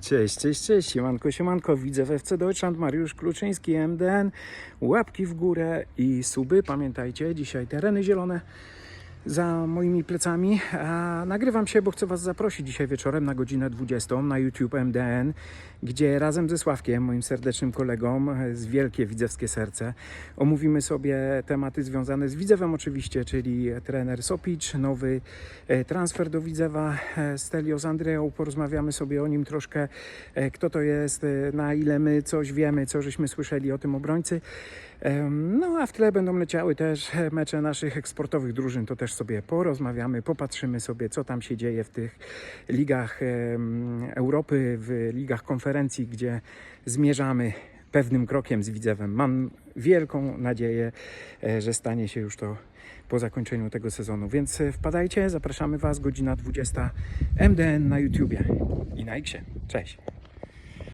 Cześć, cześć, cześć, siemanko, siemanko, widzę w FC Deutschland, Mariusz Kluczyński, MDN, łapki w górę i suby, pamiętajcie, dzisiaj tereny zielone za moimi plecami, a nagrywam się, bo chcę Was zaprosić dzisiaj wieczorem na godzinę 20 na YouTube MDN, gdzie razem ze Sławkiem, moim serdecznym kolegą z Wielkie Widzewskie Serce, omówimy sobie tematy związane z Widzewem oczywiście, czyli trener Sopicz, nowy e, transfer do Widzewa, e, Stelios Andreą, porozmawiamy sobie o nim troszkę, e, kto to jest, na ile my coś wiemy, co żeśmy słyszeli o tym obrońcy. No a w tle będą leciały też mecze naszych eksportowych drużyn, to też sobie porozmawiamy, popatrzymy sobie, co tam się dzieje w tych ligach Europy, w ligach konferencji, gdzie zmierzamy pewnym krokiem z Widzewem. Mam wielką nadzieję, e, że stanie się już to po zakończeniu tego sezonu. Więc e, wpadajcie, zapraszamy Was, godzina 20 MDN na YouTubie i na Xie. Cześć!